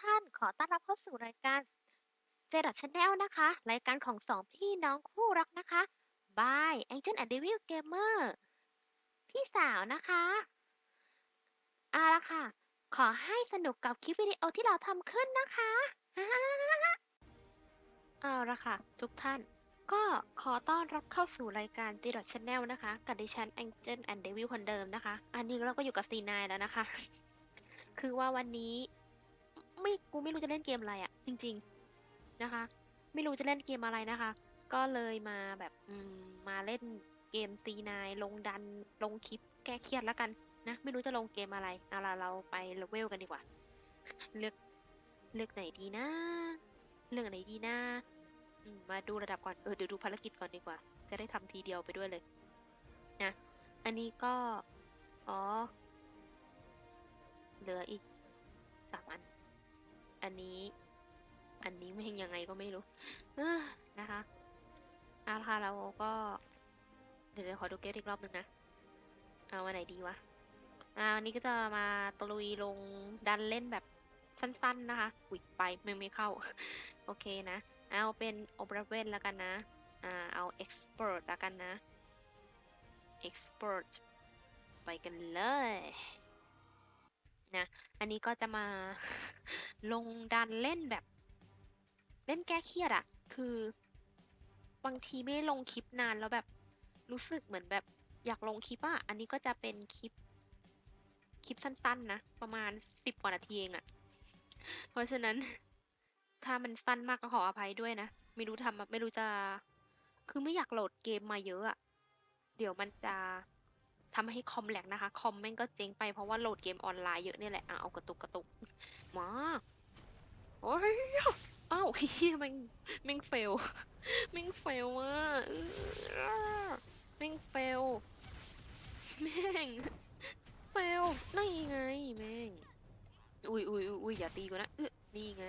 ท่านขอต้อนรับเข้าสู่รายการเจด c h ชแนลนะคะ รายการของสองพี่น้องคู่รักนะคะ by Angel and Devil Gamer พี่สาวนะคะเอาละค่ะ ขอให้สนุกกับคลิปวิดีโอที่เราทำขึ้นนะคะเอาละค่ะ ทุกท่านก็ขอต้อนรับเข้าสู่รายการเจด c h ชแนลนะคะ กับดิฉัน Angel and Devil คนเดิมนะคะ อันนี้เราก็อยู่กับซีนายแล้วนะคะ คือว่าวันนี้ ไม่กูไม่รู้จะเล่นเกมอะไรอะจริง ๆนะคะ ไม่รู้จะเล่นเกมอะไรนะคะ ก็เลยมาแบบมมาเล่นเกม C9 ลงดันลงคลิปแก้เครียดแล้วกันนะไม่รู้จะลงเกมอะไรเอาล่ะเราไปเลเวลกันดีกว่า เลือกเลือกไหนดีนะเลือกไหนดีนะมมาดูระดับก่อนเออเดี๋ยวดูภารกิจก่อนดีกว่า จะได้ทำทีเดียวไปด้วยเลยนะอันนี้ก็อ๋อเหลืออีกสามอัน อันนี้ อันนี้ไม่เห็นยังไงก็ไม่รู้นะคะเอาละค่ะเราก็เดี๋ยวขอดูเกมอีกรอบหนึ่งนะ เอาวันไหนดีวะ อ่าวันนี้ก็จะมาตะลุยลงดันเล่นแบบสั้นๆนะคะอุยไปไม่ไม่เข้า โอเคนะ เอาเป็นโอเปราเวนแล้วกันนะ อ่าเอา expert แล้วกันนะ expert ไปกันเลย นะ อันนี้ก็จะมาลงดันเล่นแบบ เล่นแก้เครียดอะคือบางทีไม่ลงคลิปนานแล้วแบบรู้สึกเหมือนแบบอยากลงคลิปอะอันนี้ก็จะเป็นคลิป คลิปสั้นๆนะ ประมาณสิบกว่านาทีเองอะเพราะฉะนั้น ถ้ามันสั้นมากก็ขออภัยด้วยนะ ไม่รู้ทำไม่รู้จะ คือไม่อยากโหลดเกมมาเยอะอะเดี๋ยวมันจะ ทำให้คอมแหลกนะคะ คอมแม่งก็เจ๊งไปเพราะว่าโหลดเกมออนไลน์เยอะนี่แหละอะเอากระตุกกระตุกมาโอ้ยอ้าวเฮียแม่งแม่งเฟลแม่งเฟลอะแม่งเฟลแม่งเฟลนี่ไงแม่งอุ้ยอุ้ยอุ้ยอย่าตีกูนะเออนี่ไง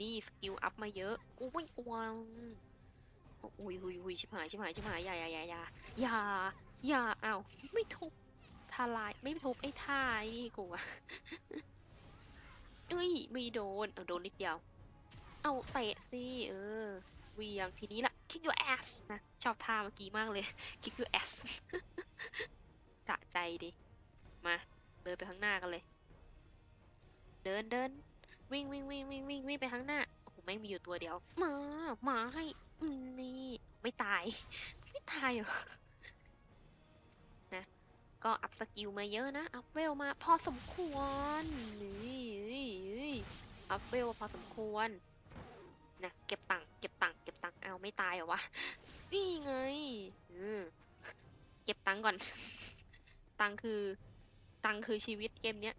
นี่สกิลอัพมาเยอะอุ้ยอวังอุ้ยอุ้ยอุ้ยชิบหายชิบหายชิบหายอย่าอย่าอย่าอย่า อย่าอย่าอ้าไม่ทุบทลายไม่ทุบไอ้ท่าไอ้นี่กูอะเอ้ยไม่โดนเอาโดนนิดเดียว เอาเตะสิเออเวียงทีนี้ละ kick your ass นะชอบท่าเมื่อกี้มากเลย kick your ass สะใจดิ มา เดินไปข้างหน้ากันเลย เดินเดินวิ่งวิ่งวิ่งวิ่งวิ่งวิ่งไปข้างหน้าโอ้โหแม่มีอยู่ตัวเดียวมามาให้นี่ไม่ตาย ไม่ตายเหรอ ก็อัพสกิลมาเยอะนะ อัพเวลมาพอสมควรนี่อัพเวลพอสมควรนะเก็บตังค์เก็บตังค์เก็บตังค์เอาไม่ตายเหรอวะ นี่ไงอืมเก็บตังค์ก่อน ตังค์คือ ตังค์คือชีวิตเกมเนี้ย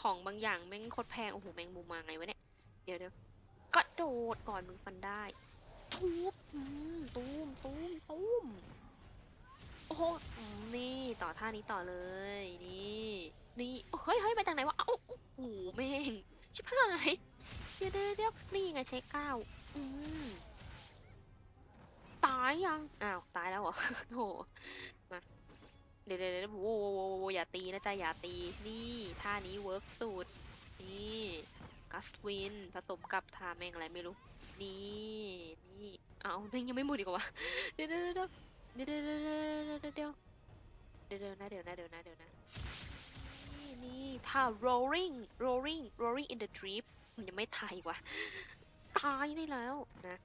ของบางอย่างแม่งโคตรแพง โอ้โห แมงมุมมาไงวะเนี่ย เดี๋ยวเดี๋ยวกระโดดก่อนมึงฟันได้ ทุบอืมตูมตูมตูม อ้โหนี่ต่อท่านี้ต่อเลย นี่ นี่เฮ้ยเฮ้ยมาจากไหนวะเอ้าโอ้โหแม่งชิบหายเดี๋ยวเดี๋ยวเดี๋ยวนี่ไงเช็คเก้าอืมตายยังอ้าวตายแล้วเหรอโถมาเดี๋ยวเดี๋ยวเดี๋ยวโว้โว้โว้โว้อย่าตีนะจ๊ะอย่าตีนี่ท่านี้เวิร์กสุดนี่กัสวินผสมกับท่าแมงอะไรไม่รู้ นี่นี่เอาแม่งยังไม่หมดอีกวะเดี๋ยวเดี๋ยว เดี๋ยวเดี๋ยวเดี๋ยวเดี๋ยวเดี๋ยวเดี๋ยวเดี๋ยวนะเดี๋ยวนะเดี๋ยวนะเดี๋ยวนะนี่นี่ท่า rolling rolling rolling in the deep มันยังไม่ตายว่ะตายได้แล้วนะ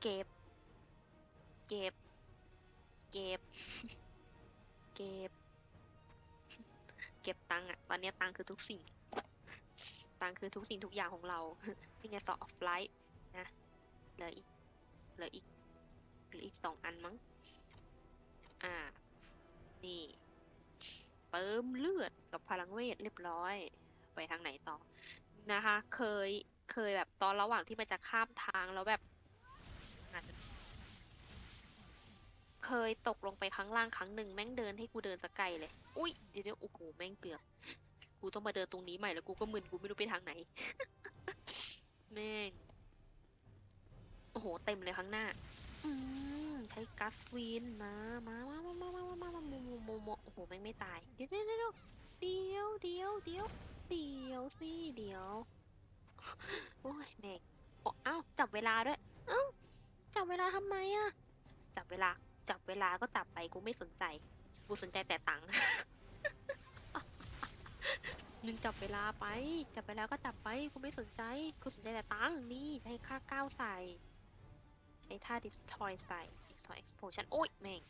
เก็บ เก็บ เก็บ เก็บ เก็บตังค์อะตอนนี้ตังค์คือทุกสิ่ง ตังค์คือทุกสิ่งทุกอย่างของเรานี่ไงสอบออฟไลท์นะเหลืออีกเหลืออีก ลืออีกสองอันมั้ง อ่า นี่ เติมเลือดกับพลังเวทเรียบร้อย ไปทางไหนต่อ นะคะ เคย เคยแบบตอนระหว่างที่มันจะข้ามทางแล้วแบบอาจจะเคยตกลงไปข้างล่างครั้งหนึ่งแม่งเดินให้กูเดินสกไกลเลย อุ้ยเดี๋ยวเดี๋ยวโอ้โหแม่งเกือบ กูต้องมาเดินตรงนี้ใหม่แล้วกูก็มึนกูไม่รู้ไปทางไหน แม่ง โอ้โห เต็มเลยข้างหน้า อืมใช้กัสวินมามามามามามามามามาโมโมโมโมโอ้โหแม่ไม่ตาย เดี๋ยวเดี๋ยวเดี๋ยวเดี๋ยวเดี๋ยวเดี๋ยวเดี๋ยวสิเดี๋ยว โอ้ยแม่งโอ้เอ้าจับเวลาด้วย เอ้าจับเวลาทำไมอะจับเวลา จับเวลาก็จับไปกูไม่สนใจ กูสนใจแต่ตังค์มึงจับเวลาไป จับเวลาก็จับไปกูไม่สนใจกูสนใจแต่ตังค์นี่จะให้ค่าก้าวใส่ ใช้ท่า destroy ใส่ destroy explosion โอ๊ยแม่ง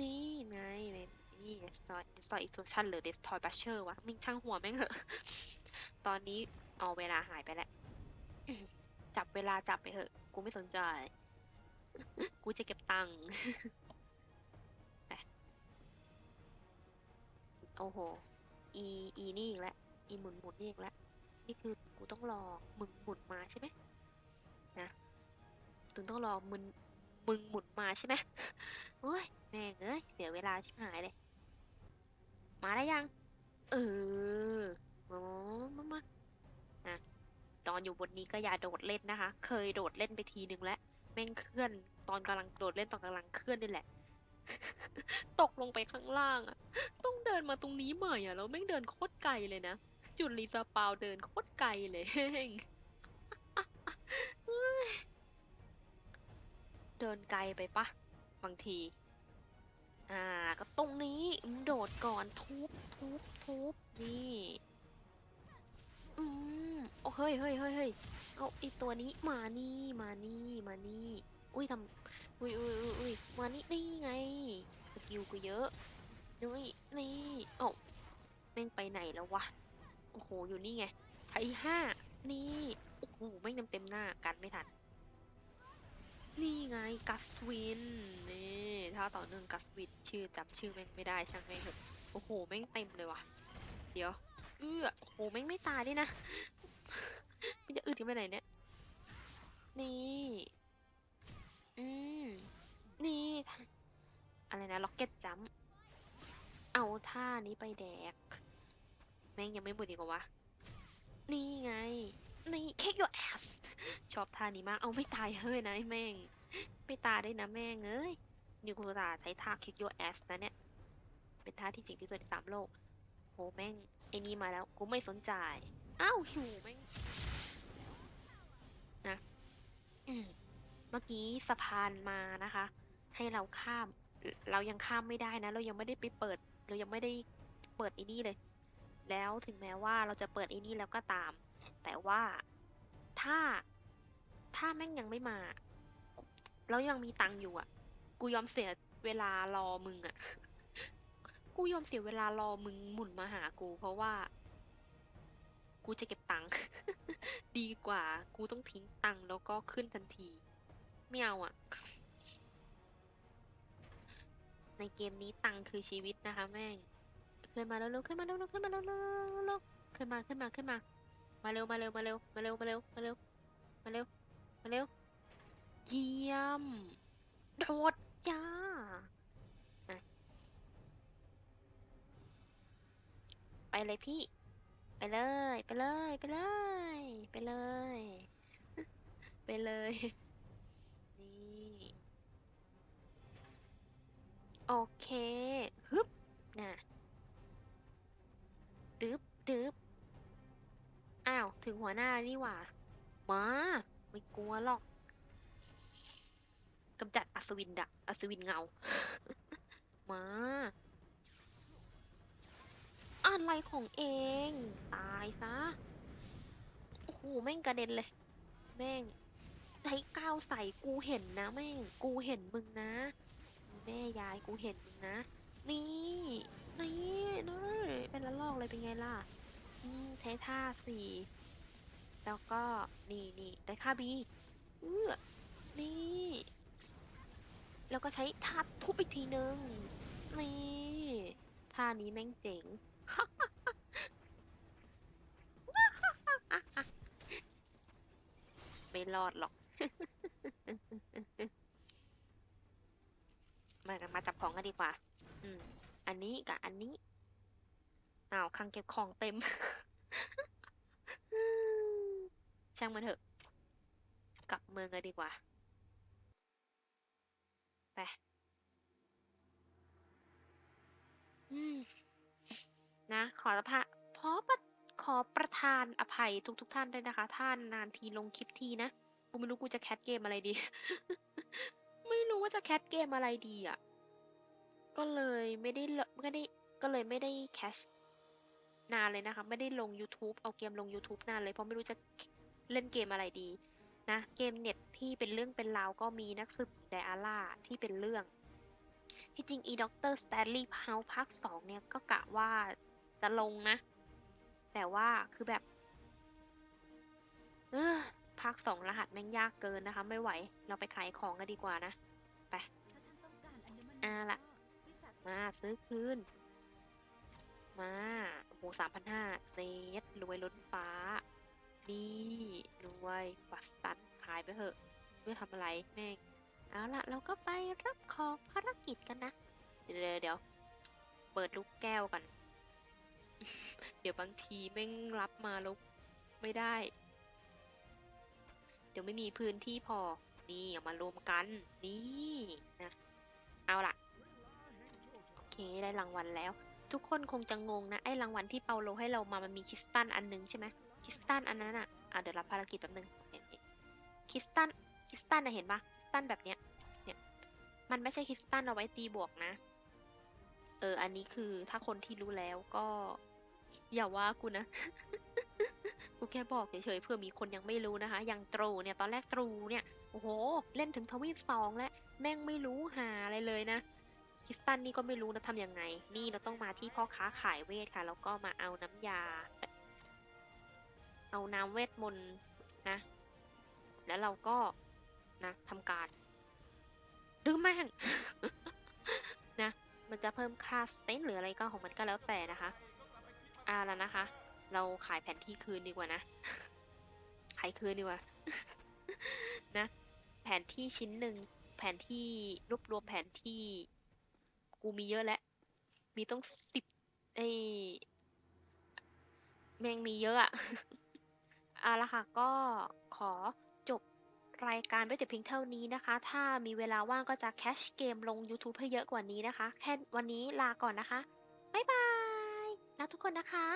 นี่ไงแม่งนี่ destroy destroy explosion หรือ destroy basher วะมึงช่างหัวแม่งเหอะ ตอนนี้เอาเวลาหายไปแล้ว จับเวลาจับไปเถอะ กูไม่สนใจ กูจะเก็บตังค์ไปโอ้โห อี อีนี่อีกแล้ว อีหมุนหมุนนี่อีกแล้ว นี่คือกูต้องรอมึงหมุนมาใช่ไหม ตูนต้องรอมึงมึงหมุนมาใช่ไหมโอ้ยแม่งเอ้ยเสียเวลาชิบหายเลย มาได้ยัง เออมามามาอะตอนอยู่บนนี้ก็อย่าโดดเล่นนะคะ เคยโดดเล่นไปทีนึงแล้วแม่งเคลื่อน ตอนกำลังโดดเล่นตอนกำลังเคลื่อนนี่แหละ ตกลงไปข้างล่างอะต้องเดินมาตรงนี้ใหม่อะแล้วแม่งเดินโคตรไกลเลยนะ จุดรีสปาวเดินโคตรไกลเลย เดินไกลไปปะบางที อ่า ก็ตรงนี้อืมโดดก่อนทุบทุบทุบนี่ อืมโอ้เฮ้ยเฮ้ยเฮ้ยเฮ้ยเอาไอตัวนี้มานี่มานี่มานี่ อุ้ยทำอุ้ยอุ้ยอุ้ยอุ้ยมานี่นี่ไงสกิลกูเยอะนี่นี่เอ้แม่งไปไหนแล้ววะโอ้โหอยู่นี่ไงใช้ห้านี่โอ้โหแม่งเต็มเต็มหน้ากันไม่ทัน นี่ไงกัสวินนี่ถ้าต่อเนื่องกัสวินชื่อจำชื่อแม่งไม่ได้ช่างแม่งเถอะโอ้โหแม่งเต็มเลยว่ะ เดี๋ยวเอื้อโอ้โหแม่งไม่ตายด้วยนะมันจะอึดกันไปไหนเนี่ยนี่อืมนี่อะไรนะล็อกเก็ตจัมเอาท่านี้ไปแดก แม่งยังไม่หมดอีกเหรอวะนี่ไงนี่ kick your ass ชอบท่านี้มาก เอาไม่ตายเฮ้ยนะไอ้แม่ง ไม่ตายได้นะแม่งเอ้ยนิวคูตาใช้ท่า kick your ass นะเนี่ย เป็นท่าที่จริงที่สุดในสามโลก โหแม่งไอ้นี่มาแล้ว กูไม่สนใจ อ้าวหิวแม่ง นะอืมเมื่อกี้สะพานมานะคะ ให้เราข้าม เรายังข้ามไม่ได้นะ เรายังไม่ได้ไปเปิด เรายังไม่ได้เปิดไอ้นี่เลย แล้วถึงแม้ว่าเราจะเปิดไอ้นี่แล้วก็ตาม แต่ว่าถ้า ถ้าแม่งยังไม่มา แล้วยังมีตังค์อยู่อะ กูยอมเสียเวลารอมึงอะ กูยอมเสียเวลารอมึงหมุนมาหากู เพราะว่า กูจะเก็บตังค์ดีกว่า กูต้องทิ้งตังค์แล้วก็ขึ้นทันทีไม่เอาอะ ในเกมนี้ตังค์คือชีวิตนะคะ แม่งขึ้นมาเร็วๆขึ้นมาเร็วๆขึ้นมาเร็วเร็วๆขึ้นมาขึ้นมาขึ้นมา มาเร็วมาเร็วมาเร็วมาเร็วมาเร็วมาเร็วมาเร็วมาเร็ว เร็ว เยี่ยม โดดจ้า ไปเลยพี่ ไปเลย ไปเลย ไปเลย ไปเลย ไปเลย นี่ โอเคฮึบน่ะตึ๊บตึ๊บอ้าว ถึงหัวหน้าแล้วนี่หว่า มา ไม่กลัวหรอกกำจัดอัศวินดะอัศวินเงา มาอะไรของเอง ตายซะ โอ้โห แม่งกระเด็นเลย แม่งใช้ก้าวใส่กูเห็นนะแม่ง กูเห็นมึงนะ แม่ยายกูเห็นมึงนะ นี่ นี่นี่เป็นละลอกเลยเป็นไงล่ะใช้ท่าสี่ แล้วก็นี่นี่ได้ค่าบีเอื้อนี่ แล้วก็ใช้ท่าทุบอีกทีนึง นี่ท่านี้แม่งเจ๋งไม่รอดหรอก มากันมาจับของกันดีกว่า อืม อันนี้กับอันนี้อ้าวคังเก็บของเต็ม ช่างมันเถอะ กลับเมืองกันดีกว่า ไป อืม นะ ขอพะขอประขอประทานอภัยทุกๆทท่านด้วยนะคะ ท่านนานทีลงคลิปทีนะ กูไม่รู้กูจะแคสเกมอะไรดี ไม่รู้ว่าจะแคสเกมอะไรดีอะ ก็เลยไม่ได้ไม่ได้ก็เลยไม่ได้แคชนานเลยนะคะ ไม่ได้ลง YouTube เอาเกมลง YouTube นานเลยเพราะไม่รู้จะ เล่นเกมอะไรดีนะเกมเน็ตที่เป็นเรื่องเป็นราวก็มีนักสืบไดอาร่าที่เป็นเรื่อง ที่จริง e Doctor Stanley House ภาค2เนี่ยก็กะว่าจะลงนะ แต่ว่าคือแบบเออภาค2รหัสแม่งยากเกินนะคะ ไม่ไหว เราไปขายของกันดีกว่านะ ไปอ่าละมาซื้อคืน มาโอ้โหสามพันห้าเซตรวยล้นฟ้า นี่รวยบัสตันขายไปเถอะไม่ทำอะไรแม่งเอาละเราก็ไปรับของภารกิจกันนะ เดี๋ยวเดี๋ยวเปิดลูกแก้วกัน เดี๋ยวบางทีแม่งรับมาแล้วไม่ได้ เดี๋ยวไม่มีพื้นที่พอ นี่เอามารวมกัน นี่นะ เอาละโอเคได้รางวัลแล้ว ทุกคนคงจะงงนะ ไอ้รางวัลที่เปาโลให้เรามามันมีคริสตันอันนึงใช่ไหม คริสตันอันนั้นอะอะเดี๋ยวรับภารกิจแป๊บนึงเห็นเห็นคริสตันคริสตันนะเห็นปะคริสตันแบบเนี้ยเนี่ยมันไม่ใช่คริสตันเอาไว้ตีบวกนะ เอออันนี้คือถ้าคนที่รู้แล้วก็ อย่าว่ากูนะกูแค่บอกเฉยๆเพื่อมีคนยังไม่รู้นะคะอย่างตรูเนี่ยตอนแรกตรูเนี่ยโอ้โห เล่นถึงทวีปสองแล้วแม่งไม่รู้หาอะไรเลยนะคริสตันนี่ก็ไม่รู้นะทำยังไง นี่เราต้องมาที่พ่อค้าขายเวทค่ะ แล้วก็มาเอาน้ำยา เอาน้ำเวทมนต์นะ แล้วเราก็นะทำการดื้อแม่งนะ มันจะเพิ่มค่าสเตนหรืออะไรก็ของมันก็แล้วแต่นะคะอาแล้วนะคะ เราขายแผนที่คืนดีกว่านะ ขายคืนดีกว่า นะ แผนที่ชิ้นหนึ่ง แผนที่รวบรวมแผนที่ กูมีเยอะแล้ว มีต้องสิบไอแม่งมีเยอะอะ เอาละค่ะก็ขอจบรายการไว้แต่เพียงเท่านี้นะคะ ถ้ามีเวลาว่างก็จะแคชเกมลง YouTube ให้เยอะกว่านี้นะคะ แค่วันนี้ลาก่อนนะคะ บ๊ายบายแล้วทุกคนนะคะ